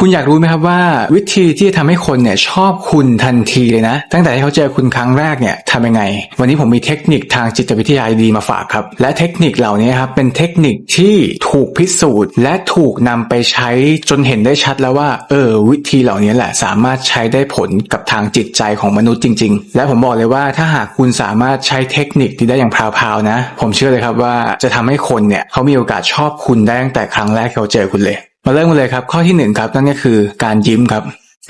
คุณอยากรู้ไหมครับว่าวิธีที่จะทำให้คนเนี่ยชอบคุณทันทีเลยนะ ตั้งแต่ที่เขาเจอคุณครั้งแรกเนี่ยทำยังไง วันนี้ผมมีเทคนิคทางจิตวิทยาดีมาฝากครับ และเทคนิคเหล่านี้ครับเป็นเทคนิคที่ถูกพิสูจน์ และถูกนำไปใช้จนเห็นได้ชัดแล้วว่า เออ วิธีเหล่านี้แหละสามารถใช้ได้ผลกับทางจิตใจของมนุษย์จริง ๆ และผมบอกเลยว่าถ้าหากคุณสามารถใช้เทคนิคที่ได้อย่างพราวๆนะ ผมเชื่อเลยครับว่าจะทำให้คนเนี่ยเขามีโอกาสชอบคุณได้ตั้งแต่ครั้งแรกที่เขาเจอคุณเลย มาเริ่มกันเลยครับ ข้อที่หนึ่งครับนั่นก็คือการยิ้มครับ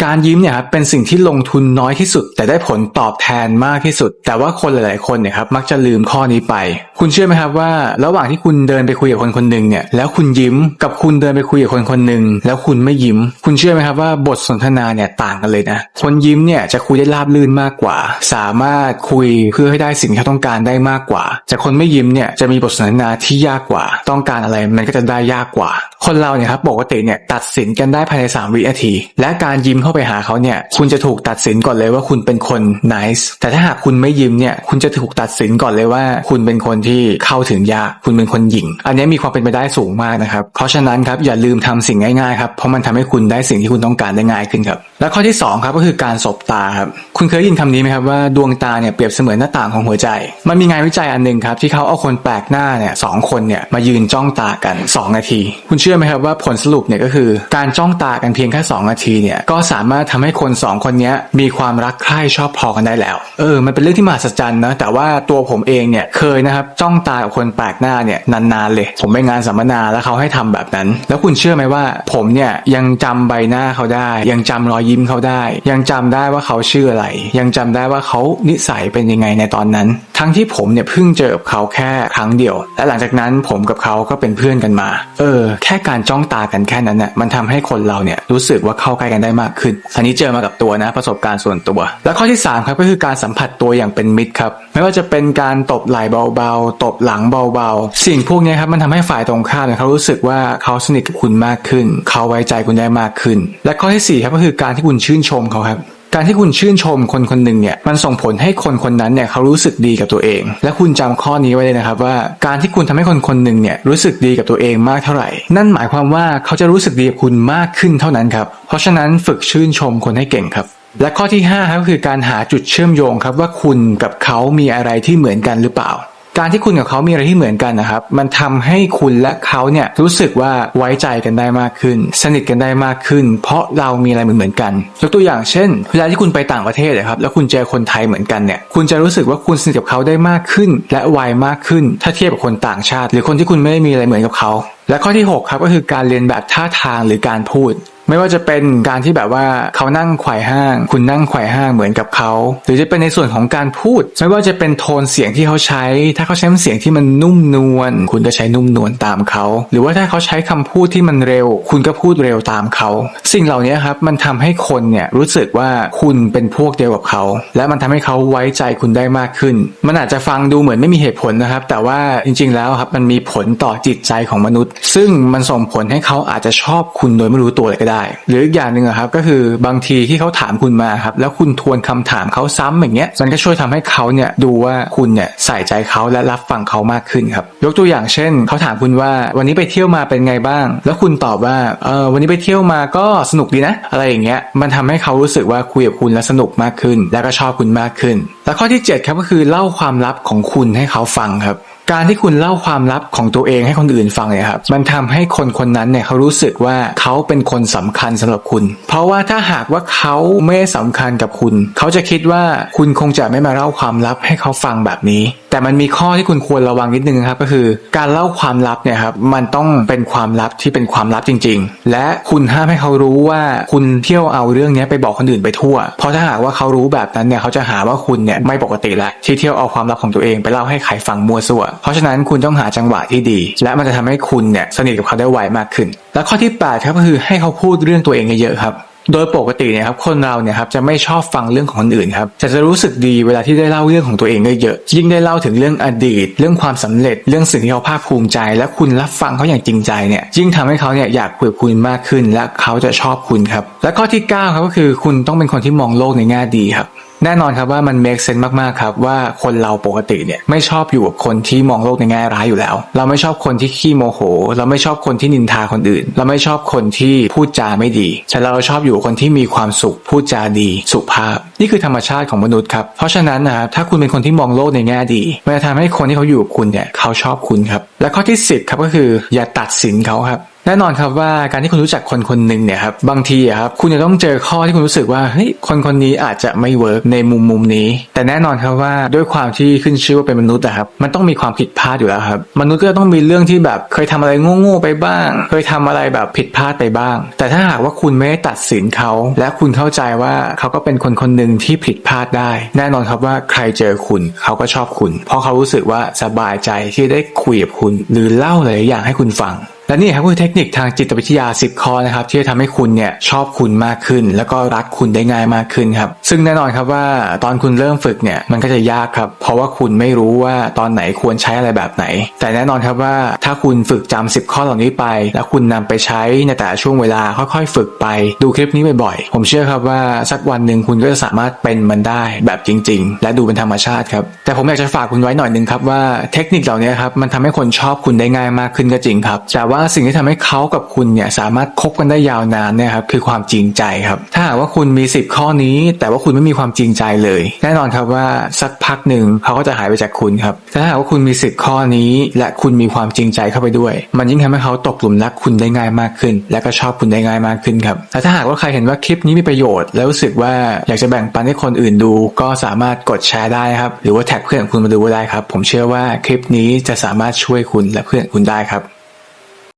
การยิ้มเนี่ยครับเป็นสิ่งที่ลงทุนน้อยที่สุด แต่ได้ผลตอบแทนมากที่สุด แต่ว่าคนหลาย ๆ คนเนี่ยครับมักจะลืมข้อนี้ไป คุณเชื่อไหมครับว่า ระหว่างที่คุณเดินไปคุยกับคนคนหนึ่งเนี่ยแล้วคุณยิ้มกับคุณเดินไปคุยกับคนคนหนึ่งแล้วคุณไม่ยิ้ม คุณเชื่อไหมครับว่าบทสนทนาเนี่ยต่างกันเลยนะคนยิ้มเนี่ยจะคุยได้ราบรื่นมากกว่า สามารถคุยเพื่อให้ได้สิ่งที่เขาต้องการได้มากกว่า แต่คนไม่ยิ้มเนี่ยจะมีบทสนทนาที่ยากกว่า ต้องการอะไรมันก็จะได้ยากกว่า คนเราเนี่ยครับปกติเนี่ยตัดสินกันได้ภายใน 3 วินาที และการยิ้มเข้าไปหาเขาเนี่ยคุณจะถูกตัดสินก่อนเลยว่าคุณเป็นคน nice แต่ถ้าหากคุณไม่ยิ้มเนี่ยคุณจะถูกตัดสินก่อนเลยว่า คุณเป็นคนทเข้าถึงยากคุณเป็นคนหยิ่งอันนี้มีความเป็นไปได้สูงมากนะครับ เพราะฉะนั้นครับอย่าลืมทำสิ่งง่ายๆครับเพราะมันทำให้คุณได้สิ่งที่คุณต้องการได้ง่ายขึ้นครับและข้อที่สองครับก็คือการสบตาครับคุณเคยได้ยินคำนี้ไหมครับว่าดวงตาเนี่ยเปรียบเสมือนหน้าต่างของหัวใจ มันมีงานวิจัยอันหนึ่งครับที่เขาเอาคนแปลกหน้าเนี่ยสองคนเนี่ยมายืนจ้องตากัน 2 นาที คุณเชื่อไหมครับว่าผลสรุปเนี่ยก็คือการจ้องตากันเพียงแค่2นาทีเนี่ยก็สามารถทำให้คน 2 คนเนี้ยมีความรักใคร่ชอบพอกันได้แล้ว เออ มันเป็นเรื่องที่มหัศจรรย์นะแต่ว่าตัวผมเองเนี่ยเคยนะครับจ้องตากับคนแปลกหน้าเนี่ยนานๆเลย ผมไปงานสัมมนาแล้วเขาให้ทำแบบนั้น แล้วคุณเชื่อไหมว่า ผมเนี่ยยังจำใบหน้าเขาได้ ยังจำรอยยิ้มเขาได้ ยังจำได้ว่าเขาชื่ออะไร ยังจำได้ว่าเขานิสัยเป็นยังไงในตอนนั้น ทั้งที่ผมเนี่ยเพิ่งเจอกับเขาแค่ครั้งเดียว และหลังจากนั้นผมกับเขาก็เป็นเพื่อนกันมา เออ แค่การจ้องตากันแค่นั้นเนี่ยมันทำให้คนเราเนี่ยรู้สึกว่าเข้าใกล้กันได้มากขึ้น อันนี้เจอมากับตัวนะประสบการณ์ส่วนตัว และข้อที่สามครับก็คือการสัมผัสตัวอย่างเป็นมิตรครับ ไม่ว่าจะเป็นการตบไหล่เบาๆตบหลังเบาๆ สิ่งพวกนี้ครับมันทำให้ฝ่ายตรงข้ามเนี่ยเขารู้สึกว่าเขาสนิทกับคุณมากขึ้น เขาไว้ใจคุณได้มากขึ้น และข้อที่สี่ครับก็คือการที่คุณชื่นชมเขาครับการที่คุณชื่นชมคนคนหนึ่งเนี่ยมันส่งผลให้คนคนนั้นเนี่ยเขารู้สึกดีกับตัวเอง และคุณจำข้อนี้ไว้เลยนะครับว่าการที่คุณทำให้คนคนหนึ่งเนี่ยรู้สึกดีกับตัวเองมากเท่าไหร่ นั่นหมายความว่าเขาจะรู้สึกดีกับคุณมากขึ้นเท่านั้นครับเพราะฉะนั้นฝึกชื่นชมคนให้เก่งครับ และข้อที่5ครับก็คือการหาจุดเชื่อมโยงครับว่าคุณกับเขามีอะไรที่เหมือนกันหรือเปล่า การที่คุณกับเขามีอะไรที่เหมือนกันนะครับ มันทำให้คุณและเขาเนี่ยรู้สึกว่าไว้ใจกันได้มากขึ้น สนิทกันได้มากขึ้น เพราะเรามีอะไรเหมือนเหมือนกันยกตัวอย่างเช่น เวลาที่คุณไปต่างประเทศนะครับ แล้วคุณเจอคนไทยเหมือนกันเนี่ย คุณจะรู้สึกว่าคุณสนิทกับเขาได้มากขึ้น และไวมากขึ้น ถ้าเทียบกับคนต่างชาติ หรือคนที่คุณไม่ได้มีอะไรเหมือนกับเขาและข้อที่หกครับก็คือการเรียนแบบท่าทางหรือการพูด ไม่ว่าจะเป็นการที่แบบว่าเขานั่งไขว่ห้าง คุณนั่งไขว่ห้างเหมือนกับเขา หรือจะเป็นในส่วนของการพูด ไม่ว่าจะเป็นโทนเสียงที่เขาใช้ ถ้าเขาใช้เสียงที่มันนุ่มนวลคุณก็ใช้นุ่มนวลตามเขา หรือว่าถ้าเขาใช้คำพูดที่มันเร็ว คุณก็พูดเร็วตามเขา สิ่งเหล่านี้ครับมันทำให้คนเนี่ยรู้สึกว่าคุณเป็นพวกเดียวกับเขา และมันทำให้เขาไว้ใจคุณได้มากขึ้น มันอาจจะฟังดูเหมือนไม่มีเหตุผลนะครับ แต่ว่าจริง ๆ แล้วครับมันมีผลต่อจิตใจของมนุษย์ ซึ่งมันส่งผลให้เขาอาจจะชอบคุณโดยไม่รู้ตัวเลยก็ได้หรืออีกอย่างหนึ่งอะครับก็คือบางทีที่เขาถามคุณมาครับแล้วคุณทวนคำถามเขาซ้ำอย่างเงี้ยมันก็ช่วยทำให้เขาเนี่ยดูว่าคุณเนี่ยใส่ใจเขาและรับฟังเขามากขึ้นครับยกตัวอย่างเช่นเขาถามคุณว่าวันนี้ไปเที่ยวมาเป็นไงบ้าง แล้วคุณตอบว่าเออวันนี้ไปเที่ยวมาก็สนุกดีนะ อะไรอย่างเงี้ยมันทำให้เขารู้สึกว่าคุยกับคุณแล้วสนุกมากขึ้น และก็ชอบคุณมากขึ้น และข้อที่ 7 ครับก็คือเล่าความลับของคุณให้เขาฟังครับ การที่คุณเล่าความลับของตัวเองให้คนอื่นฟังเนี่ยครับมันทำให้คนคนนั้นเนี่ยเขารู้สึกว่าเขาเป็นคนสำคัญสำหรับคุณ เพราะว่าถ้าหากว่าเขาไม่ได้สำคัญกับคุณ เขาจะคิดว่าคุณคงจะไม่มาเล่าความลับให้เขาฟังแบบนี้ แต่มันมีข้อที่คุณควรระวังนิดนึงครับก็คือ การเล่าความลับเนี่ยครับมันต้องเป็นความลับที่เป็นความลับจริง ๆ และคุณห้ามให้เขารู้ว่าคุณเที่ยวเอาเรื่องนี้ไปบอกคนอื่นไปทั่ว เพราะถ้าหากว่าเขารู้แบบนั้นเนี่ยเขาจะหาว่าคุณเนี่ยไม่ปกติแล้วที่เที่ยวเอาความลับของตัวเองไปเล่าให้ใครฟังมั่วซั่วเพราะฉะนั้นคุณต้องหาจังหวะที่ดี และมันจะทำให้คุณเนี่ยสนิทกับเขาได้ไวมากขึ้น และข้อที่8ครับก็คือให้เขาพูดเรื่องตัวเองเยอะๆครับโดยปกติเนี่ยครับคนเราเนี่ยครับจะไม่ชอบฟังเรื่องของคนอื่นครับแต่จะรู้สึกดีเวลาที่ได้เล่าเรื่องของตัวเองเยอะๆยิ่งได้เล่าถึงเรื่องอดีต เรื่องความสำเร็จเรื่องสิ่งที่เขาภาคภูมิใจ และคุณรับฟังเขาอย่างจริงใจเนี่ยยิ่งทำให้เขาเนี่ยอยากคุยกับคุณมากขึ้น และเขาจะชอบคุณครับและข้อที่9ครับก็คือคุณต้องเป็นคนที่มองโลกในแง่ดีครับ แน่นอนครับว่ามัน make sense มากๆครับว่าคนเราปกติเนี่ยไม่ชอบอยู่กับคนที่มองโลกในแง่ร้ายอยู่แล้ว เราไม่ชอบคนที่ขี้โมโห เราไม่ชอบคนที่นินทาคนอื่น เราไม่ชอบคนที่พูดจาไม่ดีแต่เราชอบอยู่กับคนที่มีความสุขพูดจาดี สุภาพ นี่คือธรรมชาติของมนุษย์ครับเพราะฉะนั้นนะครับถ้าคุณเป็นคนที่มองโลกในแง่ดีมันจะทำให้คนที่เขาอยู่กับคุณเนี่ยเขาชอบคุณครับและข้อที่ 10ครับก็คืออย่าตัดสินเขาครับ แน่นอนครับว่าการที่คุณรู้จักคนคนหนึ่งเนี่ยครับบางทีครับคุณจะต้องเจอข้อที่คุณรู้สึกว่าเฮ้ยคนคนนี้อาจจะไม่เวิร์กในมุมมุมนี้ แต่แน่นอนครับว่าด้วยความที่ขึ้นชื่อว่าเป็นมนุษย์อะครับมันต้องมีความผิดพลาดอยู่แล้วครับมนุษย์ก็ต้องมีเรื่องที่แบบเคยทำอะไรโง่ๆไปบ้าง เคยทำอะไรแบบผิดพลาดไปบ้าง แต่ถ้าหากว่าคุณไม่ได้ตัดสินเขา และคุณเข้าใจว่าเขาก็เป็นคนคนหนึ่งที่ผิดพลาดได้ แน่นอนครับว่าใครเจอคุณเขาก็ชอบคุณ เพราะเขารู้สึกว่าสบายใจที่ได้คุยกับคุณ หรือเล่าหลายอย่างให้คุณฟัง และนี่ครับคือเทคนิคทางจิตวิทยา 10 ข้อนะครับที่จะทำให้คุณเนี่ยชอบคุณมากขึ้น แล้วก็รักคุณได้ง่ายมากขึ้นครับซึ่งแน่นอนครับว่าตอนคุณเริ่มฝึกเนี่ยมันก็จะยากครับเพราะว่าคุณไม่รู้ว่าตอนไหนควรใช้อะไรแบบไหน แต่แน่นอนครับว่าถ้าคุณฝึกจำ10 ข้อเหล่านี้ไป แล้วคุณนำไปใช้ในแต่ช่วงเวลาค่อยๆ ฝึกไปดูคลิปนี้บ่อยๆ ผมเชื่อครับว่าสักวันหนึ่งคุณก็จะสามารถเป็นมันได้แบบจริง ๆ และดูเป็นธรรมชาติครับแต่ผมอยากจะฝากคุณไว้หน่อยหนึ่งครับว่าเทคนิคเหล่านี้ครับมันทำให้คนชอบคุณได้ง่ายมากขึ้นก็จริงครับแต่ว่าาสิ่งที่ทำให้เขากับคุณเนี่ยสามารถคบกันได้ยาวนานเนี่ยครับคือความจริงใจครับ ถ้าหากว่าคุณมี 10 ข้อนี้ แต่ว่าคุณไม่มีความจริงใจเลย แน่นอนครับว่าสักพักหนึ่งเขาก็จะหายไปจากคุณครับถ้าหากว่าคุณมี 10 ข้อนี้ และคุณมีความจริงใจเข้าไปด้วย มันยิ่งทำให้เขาตกหลุมรักคุณได้ง่ายมากขึ้น และก็ชอบคุณได้ง่ายมากขึ้นครับและถ้าหากว่าใครเห็นว่าคลิปนี้มีประโยชน์ แล้วรู้สึกว่าอยากจะแบ่งปันให้คนอื่นดู ก็สามารถกดแชร์ได้ครับหรือว่าแท็กเพื่อนคุณมาดูก็ได้ครับผมเชื่อว่าคลิปนี้จะสามารถช่วยคุณและเพื่อนคุณได้ครับ